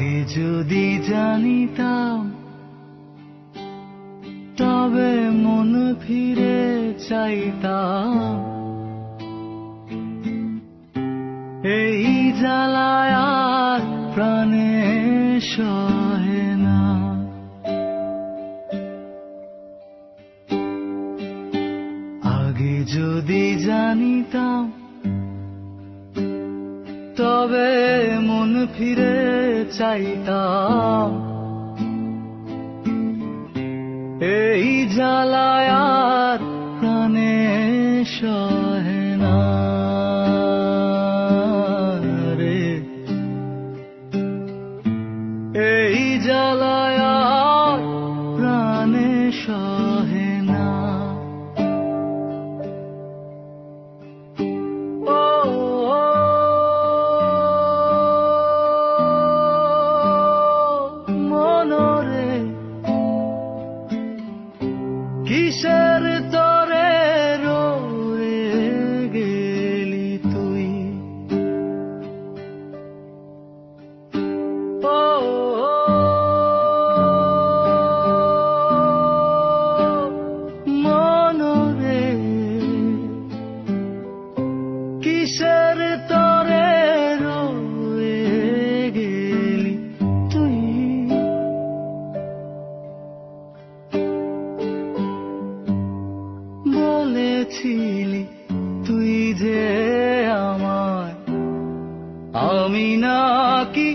যদি জানিতাম তবে মন ফিরে চাইতাম। এই জ্বালায় প্রাণে সহে না। আগে যদি জানিতাম তবে মন ফিরে চাইতাম। এই জালায়াত প্রাণে সহে না রে। এই জ্বালায় ছিলি তুই যে আমার আমি নাকি